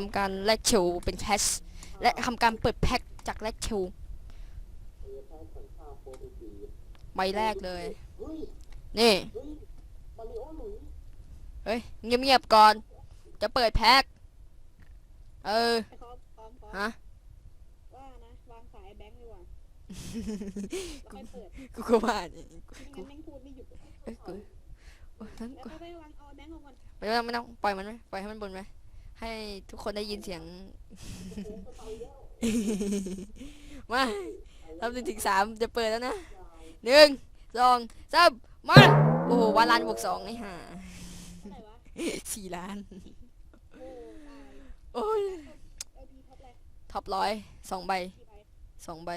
ทำการแลกเชลเป็นแคชและทำการเปิดแพ็คจากแลกเชลใบแรกเลย นี่ เฮ้ยเงียบๆก่อน จะเปิดแพ็คเออไอ้คอมคอมคอมฮะ ว่านะ วางสายแบงค์ดีกว่าแล้วค่อยเปิดกูก็ว่านี่ไม่งั้นแม่งพูดไม่หยุดเอ้ยกูโอ้ยทั้งแล้วกูก็ไปวางเอาแบงค์ลงก่อนไม่ต้องไม่ต้องปล่อยมันไหมปล่อยให้มันบนไหม ให้ทุกคนได้ยินเสียง มาทำหนึ่งถึงสามจะเปิดแล้วนะหนึ่งสองสามมาโอ้โหวันล้านบวกสองไอ้ห่าสี่ล้าน โอ้ยท็อปร้อยสองใบสองใบ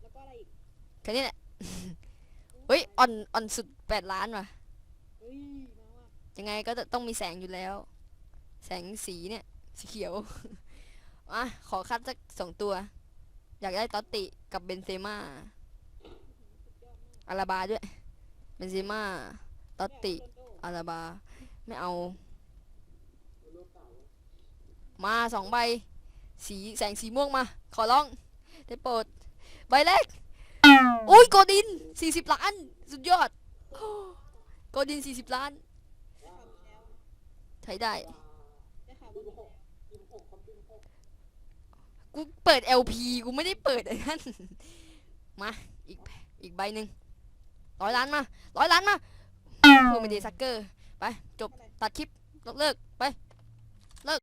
แล้วก็อะไรอีกแค่นี้แหละเฮ้ยอ่อนอ่อนสุดแปดล้านว่ะยังไงก็ต้องมีแสงอยู่แล้ว แสงสีเนี่ยสีเขียวอะขอคัดสักสองตัว อยากได้ตอตติกับเบนเซม่าอาราบาด้วยเบนเซม่าตอตติอาราบา ไม่เอา มาสองใบ สีแสงสีม่วงมา ขอร้องได้โปรดใบแรกโอ้ยโกดินสี่สิบล้าน สุดยอด โกดินสี่สิบล้าน ใช้ได้ กูเปิด LP กูไม่ได้เปิดไอ้นั่น มา อีก อีกใบหนึ่งร้อยล้านมา ร้อยล้านมาเพื่ไม่ดีซักเกอร์ ไป จบ ตัดคลิป เลิก ไป เลิก